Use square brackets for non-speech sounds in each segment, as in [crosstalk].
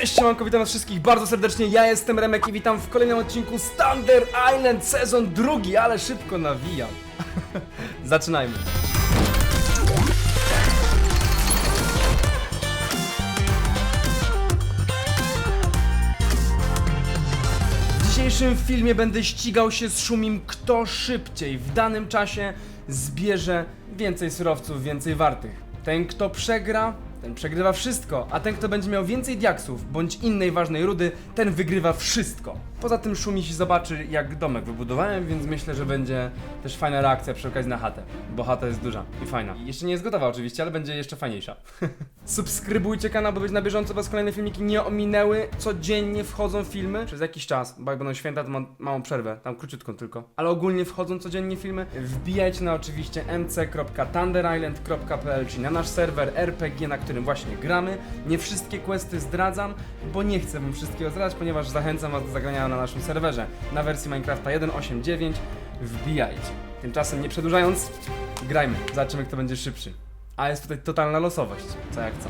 Cześć, siemanko, witam was wszystkich bardzo serdecznie, ja jestem Remek i witam w kolejnym odcinku z Thunder Island sezon drugi, ale szybko nawijam. [laughs] Zaczynajmy. W dzisiejszym filmie będę ścigał się z Szumim kto szybciej w danym czasie zbierze więcej surowców, więcej wartych. Ten kto przegra, ten przegrywa wszystko, a ten kto będzie miał więcej diaksów bądź innej ważnej rudy, ten wygrywa wszystko. Poza tym Szumi się zobaczy jak domek wybudowałem, więc myślę, że będzie też fajna reakcja przy okazji na chatę, bo chata jest duża i fajna. Jeszcze nie jest gotowa oczywiście, ale będzie jeszcze fajniejsza. [laughs] Subskrybujcie kanał, by być na bieżąco, was kolejne filmiki nie ominęły. Codziennie wchodzą filmy przez jakiś czas, bo jak będą święta, to mam małą przerwę, tam króciutką tylko. Ale ogólnie wchodzą codziennie filmy. Wbijajcie na oczywiście mc.thunderisland.pl, czyli na nasz serwer RPG, na którym właśnie gramy. Nie wszystkie questy zdradzam, bo nie chcę wam wszystkiego zdradzać, ponieważ zachęcam was do zagrania na naszym serwerze na wersji Minecrafta 1.8.9. Wbijajcie. Tymczasem nie przedłużając, grajmy. Zobaczymy kto będzie szybszy. A jest tutaj totalna losowość, co jak co.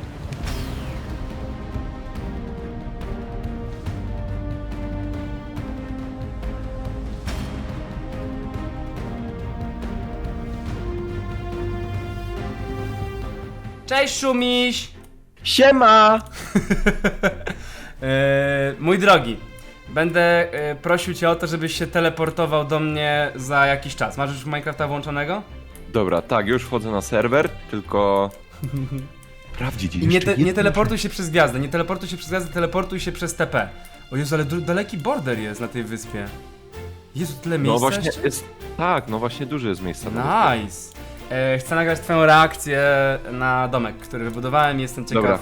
Cześć Szumiś! Siema! Eee, [laughs] mój drogi, będę e, prosił cię o to, żebyś się teleportował do mnie za jakiś czas. Masz już Minecrafta włączonego? Dobra, tak, już wchodzę na serwer, tylko... [laughs] Sprawdzić I nie, te, nie teleportuj się przez gwiazdę, nie teleportuj się przez gwiazdę, teleportuj się przez TP. O Jezu, ale daleki border jest na tej wyspie. Jezu, tyle miejsca No właśnie jeszcze? jest... Tak, no właśnie dużo jest miejsca na. Nice. E, chcę nagrać twoją reakcję na domek, który wybudowałem jestem ciekaw. Dobra.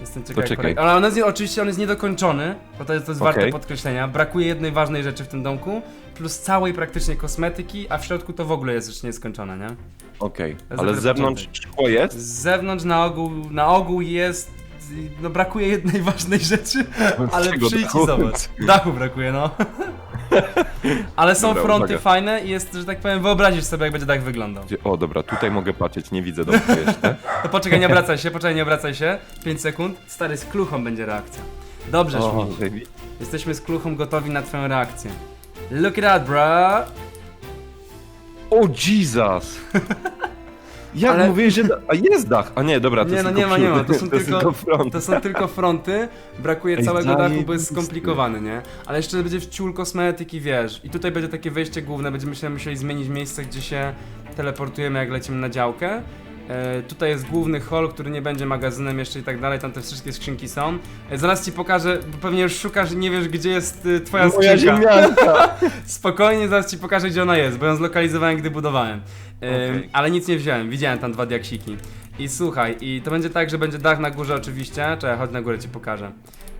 Jestem ciekaw. czekaj. Ale on jest, oczywiście on jest niedokończony, bo to jest, to jest warte Okej. podkreślenia. Brakuje jednej ważnej rzeczy w tym domku, plus całej praktycznie kosmetyki, a w środku to w ogóle jest jeszcze nieskończone, nie? Okej, jest ale z zewnątrz szkło jest? Z zewnątrz na ogół, na ogół jest. No brakuje jednej [laughs] ważnej rzeczy, ale przyjdź i zobacz. Dachu brakuje, no. [laughs] ale są Dobra, fronty uwaga. fajne i jest, że tak powiem, wyobrazisz sobie, jak będzie dach wyglądał. Gdzie- O, dobra, tutaj mogę patrzeć, nie widzę dobrze jeszcze. [laughs] To poczekaj, nie obracaj się, poczekaj, nie obracaj się. 5 sekund. Stary, z kluchą będzie reakcja. Dobrze, O. Jesteśmy z kluchą gotowi na twoją reakcję. Look it out, bro. O, Jesus! [laughs] Jak Ale- mówię, że... A jest dach! A nie, dobra, to Nie, no nie ma, nie ma, to są [laughs] jest tylko- front. To są tylko fronty, brakuje Ej, całego dachu, bo jest skomplikowany, nie? Ale jeszcze będzie wciół kosmetyki, wiesz. I tutaj będzie takie wejście główne, będziemy się musieli zmienić miejsce, gdzie się teleportujemy, jak lecimy na działkę. E, tutaj jest główny hall, który nie będzie magazynem jeszcze i tak dalej, tam te wszystkie skrzynki są. E, zaraz ci pokażę, bo pewnie już szukasz i nie wiesz, gdzie jest y, twoja Moja skrzynka. ziemianka! [laughs] Spokojnie, zaraz ci pokażę, gdzie ona jest, bo ją zlokalizowałem, gdy budowałem. Okej. Ale nic nie wziąłem, widziałem tam dwa diaksiki. I słuchaj, i to będzie tak, że będzie dach na górze oczywiście. Czekaj, chodź na górę ci pokażę.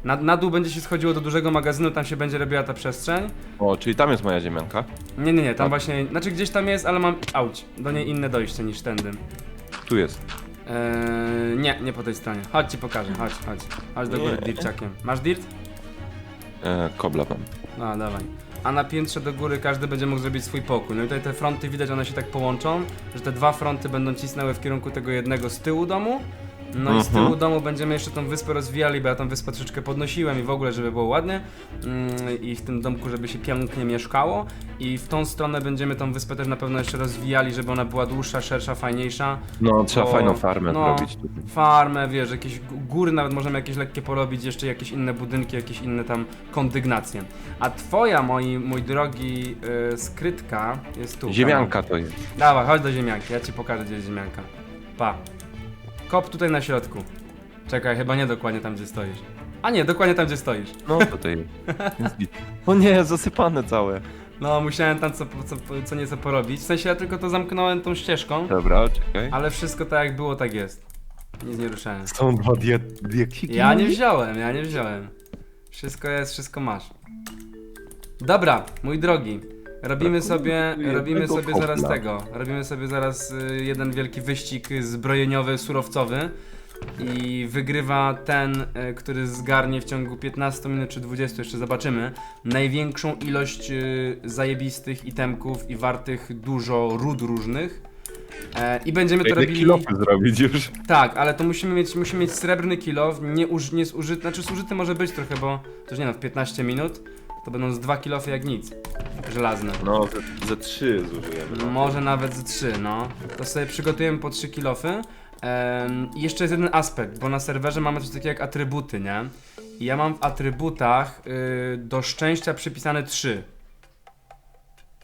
Na, na dół będzie się schodziło do dużego magazynu, tam się będzie robiła ta przestrzeń. O, czyli tam jest moja ziemianka. Nie, nie, nie, tam A- właśnie, znaczy gdzieś tam jest, ale mam, auć, do niej inne dojście niż tędy. Tu jest. Eee, nie, nie po tej stronie. Chodź ci pokażę, chodź, chodź. Chodź do góry Nie. dirciakiem. Masz dirt? E, kobla mam. No, dawaj. A na piętrze do góry każdy będzie mógł zrobić swój pokój. No i tutaj te fronty widać, one się tak połączą, że te dwa fronty będą cisnęły w kierunku tego jednego z tyłu domu. No i z Mhm. tyłu domu będziemy jeszcze tą wyspę rozwijali, bo ja tą wyspę troszeczkę podnosiłem i w ogóle, żeby było ładnie. Mm, I w tym domku, żeby się pięknie mieszkało. I w tą stronę będziemy tą wyspę też na pewno jeszcze rozwijali, żeby ona była dłuższa, szersza, fajniejsza. No, trzeba O, fajną farmę no. zrobić tutaj. Farmę, wiesz, jakieś g- góry nawet możemy jakieś lekkie porobić, jeszcze jakieś inne budynki, jakieś inne tam kondygnacje. A twoja, moi, mój drogi, y, skrytka jest tu. Ziemianka to jest. Dawaj, chodź do ziemianki, ja ci pokażę, gdzie jest ziemianka. Pa. Kop tutaj na środku. Czekaj, chyba nie dokładnie tam, gdzie stoisz. A nie, dokładnie tam, gdzie stoisz. No [laughs] tutaj jest. git. O nie, zasypane całe. No, musiałem tam co, co, co nieco porobić. W sensie ja tylko to zamknąłem tą ścieżką, Dobra, czekaj. ale wszystko tak jak było, tak jest. Nic nie ruszałem. Są dwa dietiki. Ja nie wziąłem, ja nie wziąłem. Wszystko jest, wszystko masz. Dobra, mój drogi. Robimy sobie, robimy sobie zaraz tego. Robimy sobie zaraz y, jeden wielki wyścig zbrojeniowy, surowcowy. I wygrywa ten, y, który zgarnie w ciągu 15 minut czy 20, jeszcze zobaczymy, największą ilość y, zajebistych itemków i wartych dużo ród różnych. E, I będziemy to robili... kilofy zrobić już. Tak, ale to musimy mieć, musimy mieć srebrny kilo, nie, uż, nie zużyty, znaczy zużyty może być trochę, bo to już nie no, w 15 minut to będą z dwa kilofy jak nic, żelazne. No, ze, ze trzy zużyjemy. No. Może nawet z 3, no. To sobie przygotujemy po 3 kilofy. Em, I jeszcze jest jeden aspekt, bo na serwerze mamy coś takiego jak atrybuty, nie? I ja mam w atrybutach y, do szczęścia przypisane 3.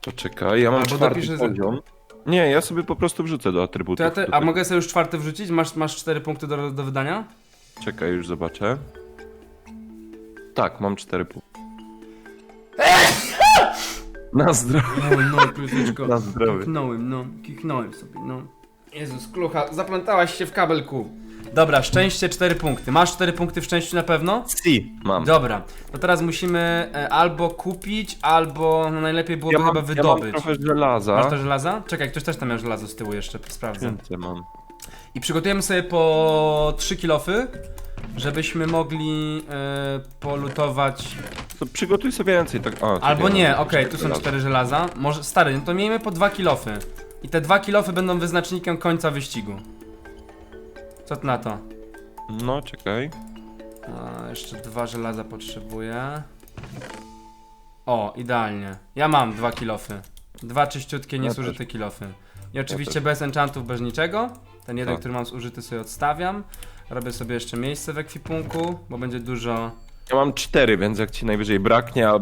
To czekaj, ja mam Albo czwarty dopiszę z- poziom. Nie, ja sobie po prostu wrzucę do atrybutów. To ja te, a tutaj. mogę sobie już czwarty wrzucić? Masz, masz 4 punkty do, do wydania? Czekaj, już zobaczę. Tak, mam cztery punkty. Na zdrowie. No, no, kluseczko. Na zdrowie. Kichnąłem, no, kichnąłem sobie, no. Jezus, klucha, zaplątałaś się w kabelku. Dobra, szczęście 4 punkty. Masz 4 punkty w szczęściu na pewno? Si, mam. Dobra, to teraz musimy e, albo kupić, albo no najlepiej byłoby mam, chyba ja mam wydobyć. trochę żelaza. Masz to żelaza? Czekaj, ktoś też tam miał żelazo z tyłu jeszcze, sprawdzę. Więcej mam. I przygotujemy sobie po 3 kilofy, żebyśmy mogli e, polutować. To przygotuj sobie więcej. Tak, o, Albo nie, okej, tu są. 4 żelaza. Może stary, no to miejmy po 2 kilofy. I te 2 kilofy będą wyznacznikiem końca wyścigu. Co ty na to? No, czekaj. A, jeszcze dwa żelaza potrzebuję. O, idealnie. Ja mam dwa kilofy. Dwa czyściutkie, Ja niezużyte kilofy. I oczywiście bez enchantów, bez niczego. Ten jeden, Tak. który mam zużyty sobie odstawiam. Robię sobie jeszcze miejsce w ekwipunku, bo będzie dużo... Ja mam cztery, więc jak ci najwyżej braknie, a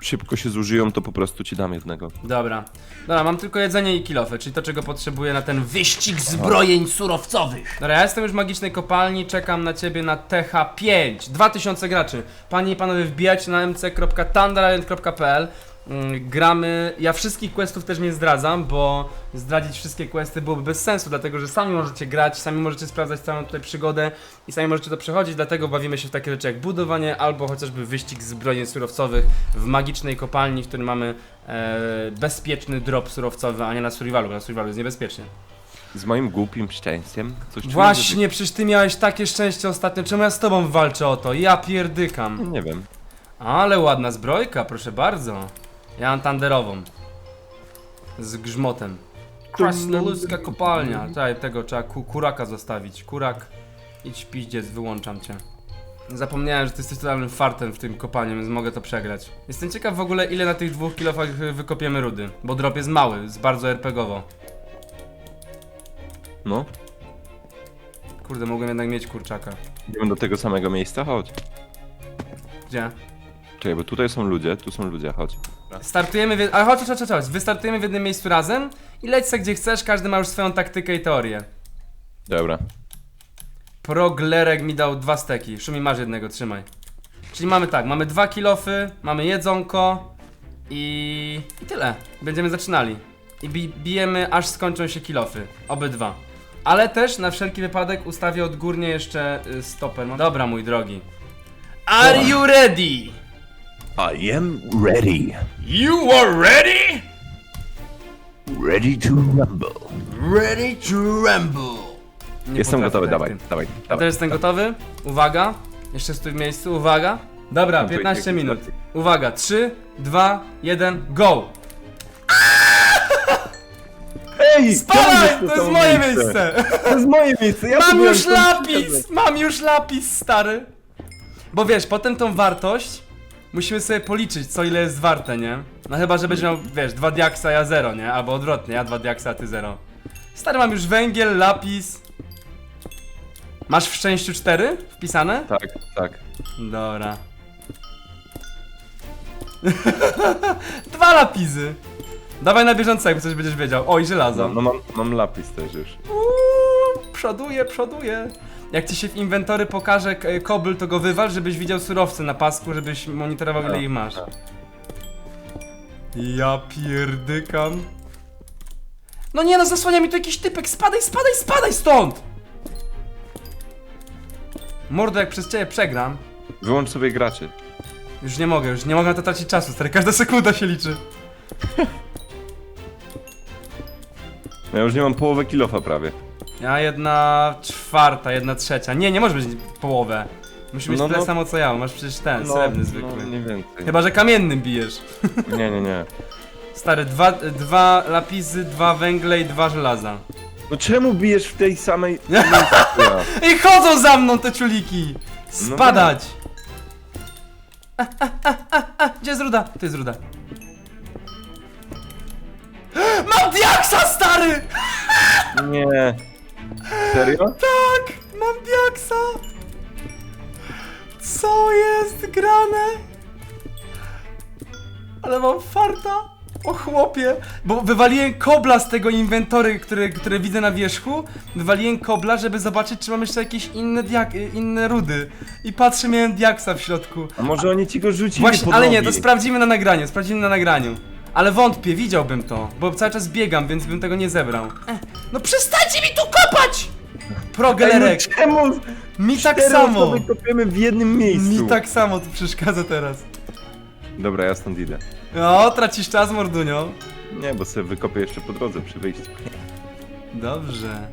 szybko się zużyją, to po prostu ci dam jednego. Dobra. Dobra, mam tylko jedzenie i kilofy, czyli to, czego potrzebuję na ten wyścig zbrojeń surowcowych. Dobra, ja jestem już w magicznej kopalni, czekam na ciebie na TH5. 2000 graczy. Panie i panowie, wbijajcie na mc.thunderisland.pl Mm, Gramy, ja wszystkich questów też nie zdradzam, bo zdradzić wszystkie questy byłoby bez sensu, dlatego że sami możecie grać, sami możecie sprawdzać całą tutaj przygodę i sami możecie to przechodzić, dlatego bawimy się w takie rzeczy jak budowanie albo chociażby wyścig zbrojeń surowcowych w magicznej kopalni, w którym mamy e, bezpieczny drop surowcowy, a nie na survivalu, bo na survivalu jest niebezpiecznie. Z moim głupim szczęściem coś Właśnie, przecież ty miałeś takie szczęście ostatnio, czemu ja z tobą walczę o to? Ja pierdykam. Nie wiem. Ale ładna zbrojka, proszę bardzo. Ja mam tanderową. Z grzmotem. Krasnoludzka kopalnia. Tutaj tego trzeba ku kuraka zostawić. Kurak, idź piździec, wyłączam cię. Zapomniałem, że ty jesteś totalnym fartem w tym kopaniu, więc mogę to przegrać. Jestem ciekaw w ogóle ile na tych dwóch kilofach y, wykopiemy rudy. Bo drop jest mały, jest bardzo RPGowo. No, Kurde, mogłem jednak mieć kurczaka. idziemy do tego samego miejsca, chodź. Gdzie? Czekaj, bo tutaj są ludzie, tu są ludzie, chodź. Startujemy, w... ale chodź, chodź, chodź, chodź. Wystartujemy w jednym miejscu razem i leć se gdzie chcesz, każdy ma już swoją taktykę i teorię. Dobra. Proglerek mi dał dwa steki. Szumi masz jednego, trzymaj. Czyli mamy tak, mamy dwa kilofy, mamy jedzonko i... i tyle. Będziemy zaczynali. I bi bijemy aż skończą się kilofy. Obydwa. Ale też na wszelki wypadek ustawię odgórnie jeszcze y, stoper. No dobra, mój drogi. Are you ready? I am ready. You are ready? Ready to rumble. Ready to rumble. Nie Jestem potrafię gotowy, tak, dawaj, dawaj, dawaj. też jestem gotowy. Uwaga. Jeszcze stój w miejscu. Uwaga. Dobra, No to 15 idzie minut. Uwaga. 3, 2, 1, go! [laughs] Ej, Spadaj! To jest moje miejsce! To jest moje miejsce, ja Mam już to- lapis! Mam już lapis, stary! Bo wiesz, potem tą wartość musimy sobie policzyć, co ile jest warte, nie? No chyba, że będziesz miał, wiesz, 2 diaksa, ja 0, nie? Albo odwrotnie, ja 2 diaksa, a ty 0. Stary, mam już węgiel, lapis. Masz w szczęściu 4 wpisane? Tak, tak. Dobra. [laughs] Dwa lapizy. Dawaj na bieżąco, jakby coś będziesz wiedział. Oj, żelazo. No, no mam, mam lapis też już. Uuu, przoduję, przoduję. Jak ci się w inwentory pokaże k- kobyl, to go wywal, żebyś widział surowce na pasku, żebyś monitorował ile ich masz. Ja pierdykam. No nie no, zasłania mi tu jakiś typek, spadaj, spadaj, spadaj stąd! Mordo, jak przez ciebie przegram, Wyłącz sobie graczy. już nie mogę, już nie mogę na to tracić czasu, stary, każda sekunda się liczy. Ja już nie mam połowę kilofa prawie. Ja jedna czwarta, jedna trzecia. Nie, nie może być połowę. Musisz mieć No, tyle no. samo co ja, masz przecież ten, srebrny zwykły. No, mniej więcej. Chyba, że kamiennym bijesz. [laughs] Nie, nie, nie. Stary, dwa, dwa lapisy, dwa węgle i dwa żelaza. No czemu bijesz w tej samej... [laughs] I chodzą za mną te ciuliki! No Spadać! A, a, a, a, a, Gdzie jest ruda? To jest ruda. [gasps] Mam diaksa, stary! Nie. Serio? Tak! Mam diaksa! Co jest grane? Ale mam farta! O chłopie! Bo wywaliłem kobla z tego inwentory, które, które widzę na wierzchu. Wywaliłem kobla, żeby zobaczyć, czy mam jeszcze jakieś inne, diak inne rudy. I patrzę, miałem diaksa w środku. A może oni ci go rzucili Właśnie, pod ale nie, nogi? to sprawdzimy na nagraniu, sprawdzimy na nagraniu. Ale wątpię, widziałbym to, bo cały czas biegam, więc bym tego nie zebrał. Eh, no przestańcie mi tu kopać! Progelerek, Ej, no czemu mi tak cztery samo! osoby kopiemy w jednym miejscu? Mi tak samo to przeszkadza teraz. Dobra, ja stąd idę. O, tracisz czas, mordunio. Nie, bo sobie wykopię jeszcze po drodze przy wyjściu. Dobrze.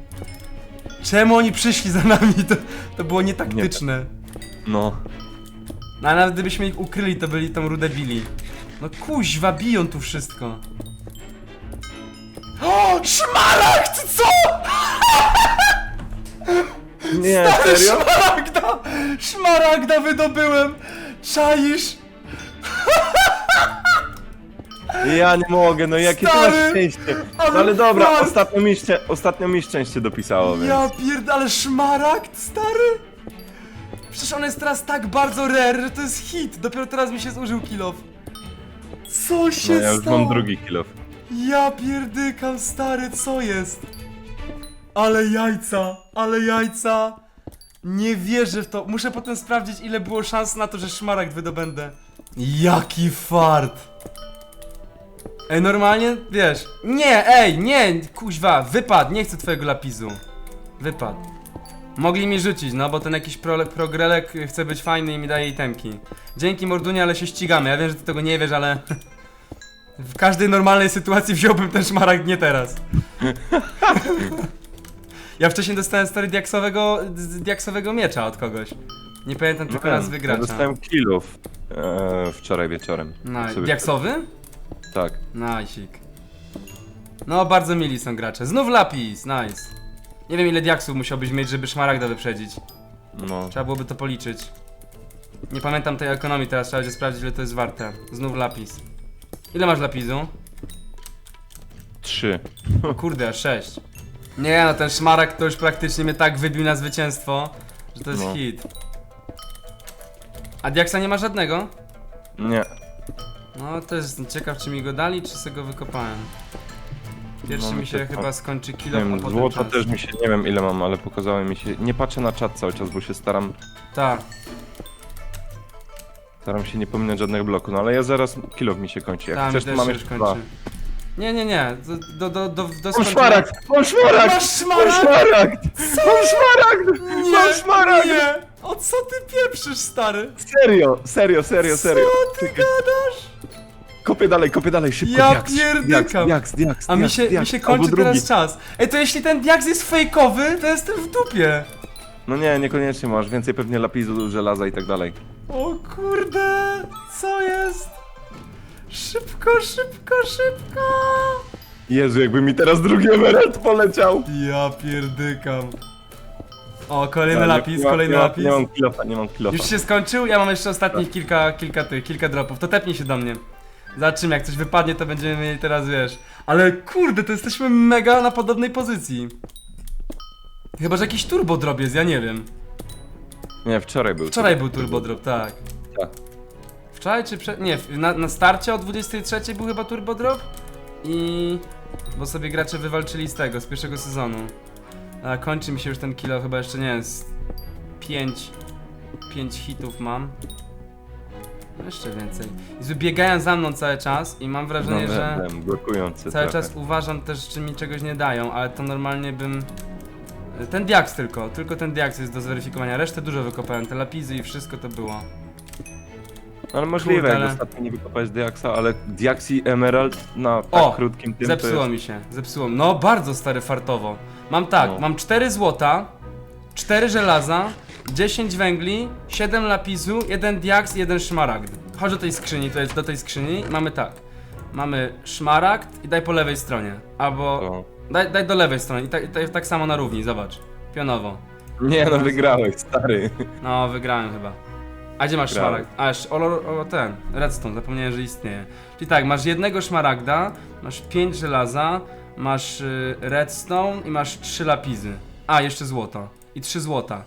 Czemu oni przyszli za nami? To, to było nietaktyczne. No. No a nawet gdybyśmy ich ukryli, to byli tą rudę bili. No kuźwa, biją tu wszystko. O, szmaragd, co? Nie, serio? Szmaragda! Szmaragda wydobyłem! Czaisz? Ja nie mogę, no jakie Stary, masz szczęście. ale No ale dobra, fart. ostatnio mi, szczę- ostatnio mi szczęście dopisało, więc... Ja pierdolę, szmaragd, stary? Przecież on jest teraz tak bardzo rare, że to jest hit. Dopiero teraz mi się zużył kilof. Co się No ja już stało? mam drugi kilof. Ja pierdykam, stary, co jest? Ale jajca, ale jajca. Nie wierzę w to. Muszę potem sprawdzić, ile było szans na to, że szmaragd wydobędę. Jaki fart. Ej, normalnie, wiesz. Nie, ej, nie, kuźwa, wypad, nie chcę twojego lapisu. Wypad. Mogli mi rzucić, no bo ten jakiś pro, progrelek chce być fajny i mi daje itemki. Dzięki Mordunie, ale się ścigamy. Ja wiem, że ty tego nie wiesz, ale... [laughs] W każdej normalnej sytuacji wziąłbym ten szmaragd, nie teraz. [laughs] ja wcześniej dostałem stary diaksowego, diaksowego miecza od kogoś. Nie pamiętam tylko No, nazwy Ja dostałem kilof e, wczoraj wieczorem. No, Sobie- diaksowy? Tak. Najsik. No, bardzo mili są gracze. Znów lapis, nice. Nie wiem ile diaksów musiałbyś mieć, żeby szmaragda wyprzedzić. No. Trzeba byłoby to policzyć. Nie pamiętam tej ekonomii teraz, trzeba będzie sprawdzić ile to jest warte. Znów lapis. Ile masz lapisu? Trzy. O kurde, 6. Nie no, ten szmarek to już praktycznie mnie tak wybił na zwycięstwo, że to jest No. hit. A diaksa nie ma żadnego? Nie. No to jest ciekaw czy mi go dali, czy sobie go wykopałem. Pierwszy No, mi się to- chyba skończy Nie kilo, a wiem, potem złota czas. też mi się, nie wiem ile mam, ale pokazały mi się, nie patrzę na czat cały czas, bo się staram, Tak. staram się nie pominąć żadnego bloku, no ale ja zaraz, kilof mi się kończy, jak mi chcesz też to mam jeszcze dwa. kończy. Nie, nie, nie. Do, do, do, do, do Mam skończenia- szmaragd! Mam szmaragd! Masz szmaragd? Mam szmaragd! Mam szmaragd! Nie, Mam szmaragd! nie! O co ty pieprzysz, stary? Serio, serio, serio, serio. Co ty gadasz? Kopię dalej, kopię dalej, szybko, Ja diaks, pierdykam. diaks, diaks, A mi diaks, się, mi diaks, się albo kończy drugi. teraz czas. Ej, to jeśli ten diaks jest fejkowy, to jestem w dupie. No nie, niekoniecznie masz, więcej pewnie lapisu, żelaza i tak dalej. O kurde, co jest? Szybko, szybko, szybko! Jezu, jakby mi teraz drugi emerald poleciał. Ja pierdykam. O, kolejny Ale lapis, nie ma- kolejny nie ma- lapis. Nie mam kilofa, nie mam kilofa. Już się skończył? Ja mam jeszcze ostatnich kilka, kilka tych, kilka dropów. To tepnij się do mnie. Zobaczymy, jak coś wypadnie, to będziemy mieli teraz, wiesz. Ale kurde, to jesteśmy mega na podobnej pozycji. Chyba, że jakiś turbo drop jest, ja nie wiem. Nie, wczoraj był. Wczoraj był turbo drop, tak. Tak. Wczoraj czy prze... Nie, na, na starcie o 23 był chyba turbo drop i... Bo sobie gracze wywalczyli z tego, z pierwszego sezonu. A kończy mi się już ten kilo, chyba jeszcze nie jest. 5... 5 hitów mam. Jeszcze więcej. Jezu, biegają za mną cały czas i mam wrażenie, no, że... wiem, blokujący Cały trochę. czas uważam też, czy mi czegoś nie dają, ale to normalnie bym... Ten diaks tylko, tylko ten diaks jest do zweryfikowania. Resztę dużo wykopałem, te lapizy i wszystko to było. Ale możliwe, Kurde, jak ale- ostatnio nie wykopałeś Diaksa, ale Diaks i Emerald na tak O, krótkim tym Zepsuło to jest... mi się, zepsuło. No, bardzo stary fartowo. Mam tak, No. mam 4 złota, 4 żelaza, 10 węgli, 7 lapisu, 1 diaks i 1 szmaragd. Chodź do tej skrzyni, to jest do tej skrzyni mamy tak. mamy szmaragd i daj po lewej stronie. Albo daj, daj do lewej strony i tak, i tak, tak samo na równi, zobacz. Pionowo. Nie no, wygrałeś, stary. No, wygrałem chyba. A gdzie masz szmaragd? A, jeszcze, o, o, o ten, redstone, zapomniałem, że istnieje. Czyli tak, masz jednego szmaragda, masz pięć żelaza, masz y, redstone i masz trzy lapizy. A, jeszcze złoto. I trzy złota.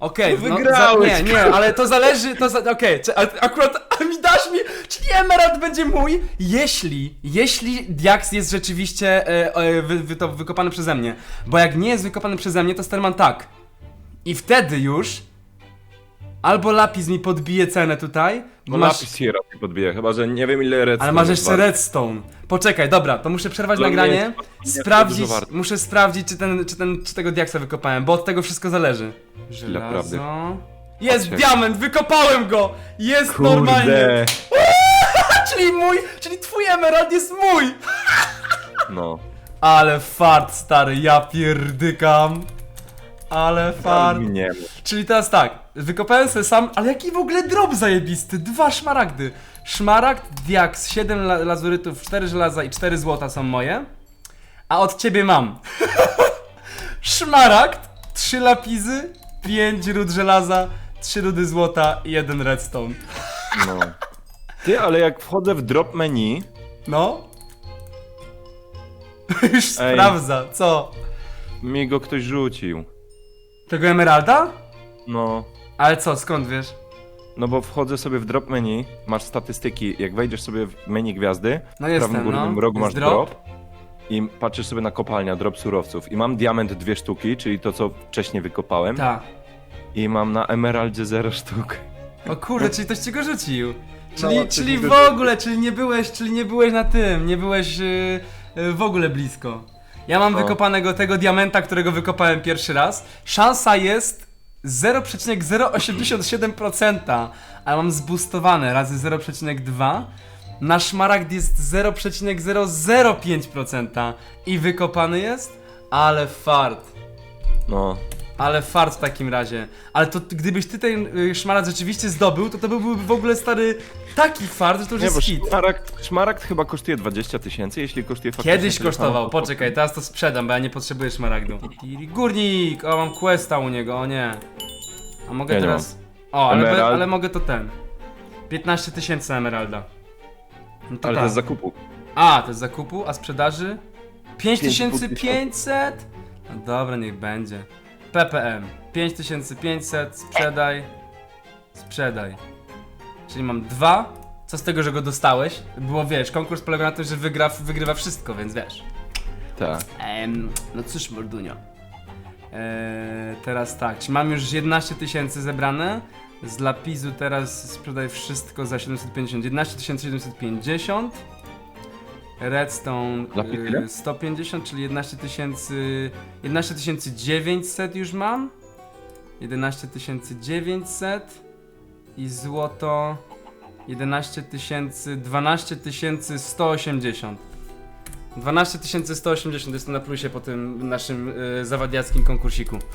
Okej, No wygrałeś, za, nie, nie, ale to zależy, to za, okej, akurat a [laughs] mi dasz mi, czyli emerald będzie mój, jeśli, jeśli diaks jest rzeczywiście e, e, wy, wy, to wykopany przeze mnie. Bo jak nie jest wykopany przeze mnie, to Sterman tak. I wtedy już albo lapis mi podbije cenę tutaj, bo masz, napis się raczej podbije, chyba że nie wiem ile redstone ale masz jest jeszcze wart. redstone. Poczekaj, dobra, to muszę przerwać Dla mnie nagranie, jest to nie sprawdzić, dużo warte. muszę sprawdzić czy, ten, czy, ten, czy tego diaksa wykopałem, bo od tego wszystko zależy. Naprawdę. Żelazo. Jest Patrzcie. diament, wykopałem go! Jest normalnie! Kurde. [laughs] Czyli mój, czyli twój emerald jest mój! [laughs] No. Ale fart stary, ja pierdykam. Ale. Nie Czyli teraz tak, wykopałem sobie sam, ale jaki w ogóle drop zajebisty, dwa szmaragdy. Szmaragd, diaks, 7 la lazurytów, 4 żelaza i 4 złota są moje. A od ciebie mam [laughs] szmaragd, 3 lapizy, 5 ród żelaza, 3 rudy złota i 1 redstone. No. Ty, ale jak wchodzę w drop menu, No? [laughs] Już Ej. sprawdza, co? mi go ktoś rzucił. Tego emeralda? No. Ale co, skąd wiesz? No bo wchodzę sobie w drop menu, masz statystyki, jak wejdziesz sobie w menu gwiazdy, No w jestem, prawym górnym no. rogu Jest masz drop. drop. i patrzysz sobie na kopalnia, drop surowców. I mam diament dwie sztuki, czyli to co wcześniej wykopałem. Tak. I mam na emeraldzie zero sztuk. O kurde, czyli ktoś ci go rzucił. Czyli, No, czyli w go ogóle, czyli nie byłeś, czyli nie byłeś na tym, nie byłeś yy, yy, w ogóle blisko. Ja mam wykopanego tego diamenta, którego wykopałem pierwszy raz. Szansa jest 0,087%, ale mam zboostowane razy 0,2. Na szmaragd jest 0,005% i wykopany jest, ale fart. No. Ale fart w takim razie. Ale to gdybyś ty ten y, szmaragd rzeczywiście zdobył, to to byłby w ogóle stary taki fart, że to już Nie, bo jest hit. szmaragd, szmaragd chyba kosztuje 20 tysięcy, jeśli kosztuje faktycznie Kiedyś tyle kosztował, to- poczekaj, teraz to sprzedam, bo ja nie potrzebuję szmaragdu. Górnik! O, mam questa u niego, o nie. A mogę Ja nie teraz... O, ale, be, Emerald. ale mogę to ten. 15 tysięcy na emeralda. No to Ale to tak. jest zakupu. A, to jest zakupu, a sprzedaży? 5500. 5500? No dobra, niech będzie. PPM 5500, sprzedaj. Sprzedaj. Czyli mam dwa. Co z tego, że go dostałeś? Było, wiesz, konkurs polega na tym, że wygra, wygrywa wszystko, więc wiesz. Tak. Em, no cóż, Mordunio. Eee, teraz tak, czy mam już 11 tysięcy zebrane? Z lapizu teraz sprzedaj wszystko za 750. 11 750. Redstone Lapis y, ile? 150, czyli 11 tysięcy 11 900 już mam. 11 900 i złoto 11 tysięcy 12 180. 12 180 jest na plusie po tym naszym y, zawadiackim konkursiku. [laughs]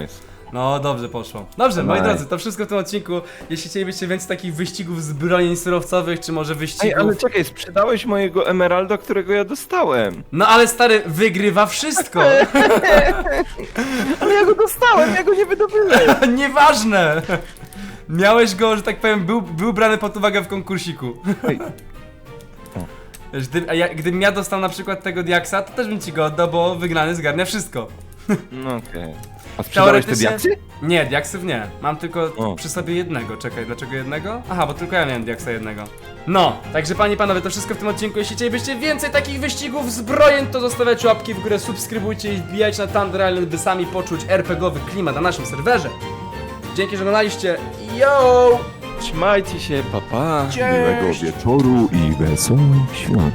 Nice. No, dobrze poszło. Dobrze, moi Nice. drodzy, to wszystko w tym odcinku. Jeśli chcielibyście więcej takich wyścigów zbrojeń surowcowych, czy może Ej, wyścigów... ale czekaj, sprzedałeś mojego emeralda, którego ja dostałem. No ale stary, wygrywa wszystko! [laughs] Ale ja go dostałem, ja go nie wydobyłem. [laughs] Nieważne! Miałeś go, że tak powiem, był, był brany pod uwagę w konkursiku. Ej. [laughs] Wiesz, Gdy, a ja, gdybym ja dostał na przykład tego diaksa, to też bym ci go oddał, bo wygrany zgarnia wszystko. No okej. A sprzedałeś te Teoretycznie- diaksy? Nie, diaksów nie. Mam tylko O. przy sobie jednego. Czekaj, dlaczego jednego? Aha, bo tylko ja miałem diaksa jednego. No, także panie i panowie, to wszystko w tym odcinku. Jeśli chcielibyście więcej takich wyścigów zbrojeń, to zostawiajcie łapki w górę, subskrybujcie i wbijajcie na Thunder Island, by sami poczuć RPGowy klimat na naszym serwerze. Dzięki, że oglądaliście. Yo! Trzymajcie się, papa. Miłego wieczoru i wesołych świąt.